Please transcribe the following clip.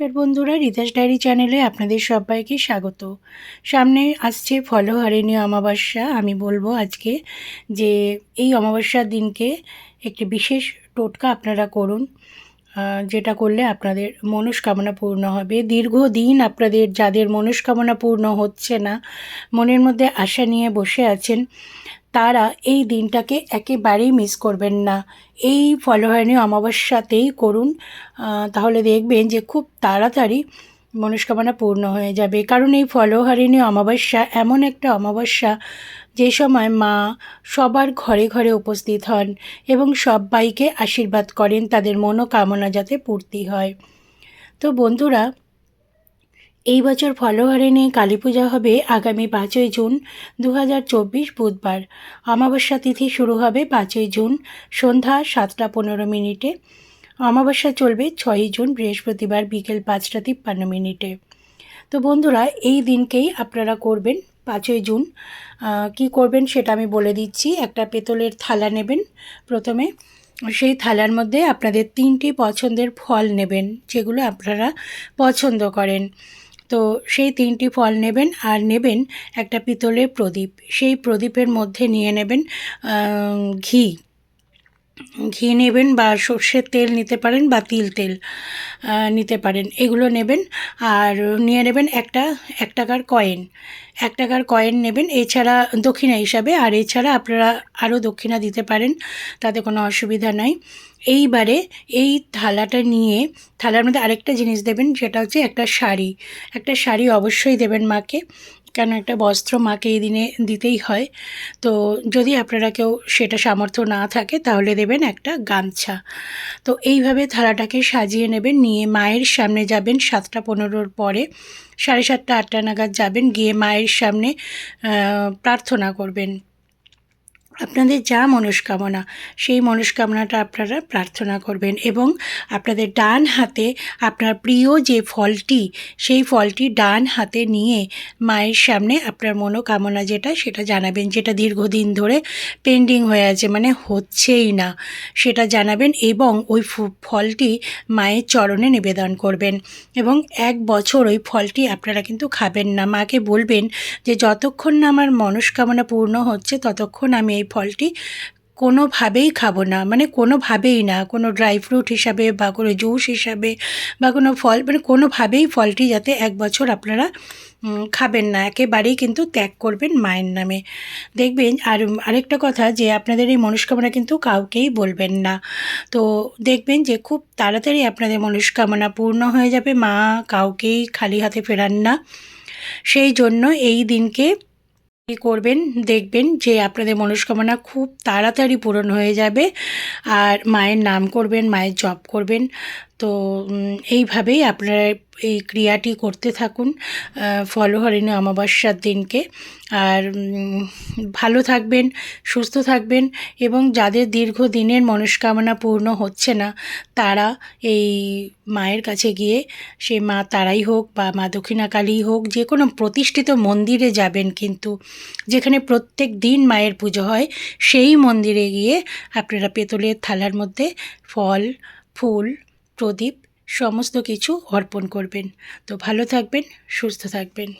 নমস্কার বন্ধুরা রিতাস ডায়েরি চ্যানেলে আপনাদের সবাইকে স্বাগত। সামনে আসছে ফলহারিণী অমাবস্যা। আমি বলব আজকে যে এই অমাবস্যার দিনকে একটি বিশেষ টোটকা আপনারা করুন। যেটা করলে আপনাদের মনস্কামনা পূর্ণ হবে। দীর্ঘদিন আপনাদের, যাদের মনস্কামনা পূর্ণ হচ্ছে না, মনের মধ্যে আশা নিয়ে বসে আছেন, তারা এই দিনটাকে একেবারেই মিস করবেন না। এই ফলহারিণী অমাবস্যাতেই করুন। তাহলে দেখবেন যে খুব তাড়াতাড়ি মনস্কামনা পূর্ণ হয়ে যাবে। কারণ এই ফলহারিণী অমাবস্যা এমন একটা অমাবস্যা যে সময় মা সবার ঘরে ঘরে উপস্থিত হন এবং সবাইকে আশীর্বাদ করেন তাদের মনোকামনা যাতে পূর্তি হয়। তো বন্ধুরা, এই বছর ফলহারিণী কালী পূজা হবে আগামী পাঁচই জুন দু হাজার চব্বিশ বুধবার। অমাবস্যা তিথি শুরু হবে পাঁচই জুন সন্ধ্যা সাতটা পনেরো মিনিটে। অমাবস্যা চলবে ছয়ই জুন, বৃহস্পতিবার বিকেল পাঁচটা তিপ্পান্ন মিনিটে। তো বন্ধুরা, এই দিনকেই আপনারা করবেন পাঁচই জুন। কি করবেন সেটা আমি বলে দিচ্ছি। একটা পেতলের থালা নেবেন প্রথমে। সেই থালার মধ্যে আপনাদের তিনটি পছন্দের ফল নেবেন, যেগুলো আপনারা পছন্দ করেন। তো সেই তিনটি ফল নেবেন আর নেবেন একটা পিতলের প্রদীপ। সেই প্রদীপের মধ্যে নিয়ে নেবেন ঘি। ঘি নেবেন বা সর্ষের তেল নিতে পারেন বা তিল তেল নিতে পারেন। এগুলো নেবেন আর নিয়ে নেবেন একটা, এক টাকার কয়েন। এক টাকার কয়েন নেবেন, এছাড়া দক্ষিণা হিসাবে। আর এছাড়া আপনারা আরও দক্ষিণা দিতে পারেন, তাতে কোনো অসুবিধা নাই। এইবারে এই থালাটা নিয়ে, থালার মধ্যে আরেকটা জিনিস দেবেন, সেটা হচ্ছে একটা শাড়ি। একটা শাড়ি অবশ্যই দেবেন মাকে। কেন একটা বস্ত্র মাকে এই দিনে দিতেই হয়। তো যদি আপনারা কেউ সেটা সামর্থ্য না থাকে, তাহলে দেবেন একটা গামছা। তো এইভাবে থালাটাকে সাজিয়ে নেবেন, নিয়ে মায়ের সামনে যাবেন সাতটা পনেরোর পরে। সাড়ে সাতটা, আটটা নাগাদ যাবেন, গিয়ে মায়ের সামনে প্রার্থনা করবেন। আপনাদের যা মনস্কামনা, সেই মনস্কামনাটা আপনারা প্রার্থনা করবেন এবং আপনাদের ডান হাতে আপনার প্রিয় যে ফলটি, সেই ফলটি ডান হাতে নিয়ে মায়ের সামনে আপনার মনোকামনা যেটা, সেটা জানাবেন। যেটা দীর্ঘদিন ধরে পেন্ডিং হয়ে আছে মানে হচ্ছেই না, সেটা জানাবেন এবং ওই ফলটি মায়ের চরণে নিবেদন করবেন এবং এক বছর ওই ফলটি আপনারা কিন্তু খাবেন না। মাকে বলবেন যে, যতক্ষণ না আমার মনস্কামনা পূর্ণ হচ্ছে, ততক্ষণ আমি এই ফলটি কোনোভাবেই খাব না মানে কোনোভাবেই না, কোনো ড্রাই ফ্রুট হিসাবে বা কোনো জুস হিসাবে বা কোনো ফল মানে কোনোভাবেই ফলটি যাতে এক বছর আপনারা খাবেন না, একেবারেই কিন্তু ত্যাগ করবেন মায়ের নামে। দেখবেন, আর আরেকটা কথা যে আপনাদের এই মনস্কামনা কিন্তু কাউকেই বলবেন না। তো দেখবেন যে খুব তাড়াতাড়ি আপনাদের মনস্কামনা পূর্ণ হয়ে যাবে, মা কাউকেই খালি হাতে ফেরান না। সেই জন্য এই দিনকে করবেন, দেখবেন যে আপনাদের মনস্কামনা খুব তাড়াতাড়ি পূরণ হয়ে যাবে। আর মায়ের নাম করবেন, মায়ের জপ করবেন। তো এইভাবেই আপনারা এই ক্রিয়াটি করতে থাকুন ফলহরিণী অমাবস্যার দিনকে। আর ভালো থাকবেন, সুস্থ থাকবেন এবং যাদের দীর্ঘদিনের মনস্কামনা পূর্ণ হচ্ছে না, তারা এই মায়ের কাছে গিয়ে, সে মা তারাই হোক বা মা দক্ষিণাকালী হোক যে কোনো প্রতিষ্ঠিত মন্দিরে যাবেন কিন্তু, যেখানে প্রত্যেক দিন মায়ের পুজো হয়, সেই মন্দিরে গিয়ে আপনারা পেতলের থালার মধ্যে ফল, ফুল প্রদীপ সমস্ত কিছু অর্পণ করবেন। তো ভালো থাকবেন সুস্থ থাকবেন।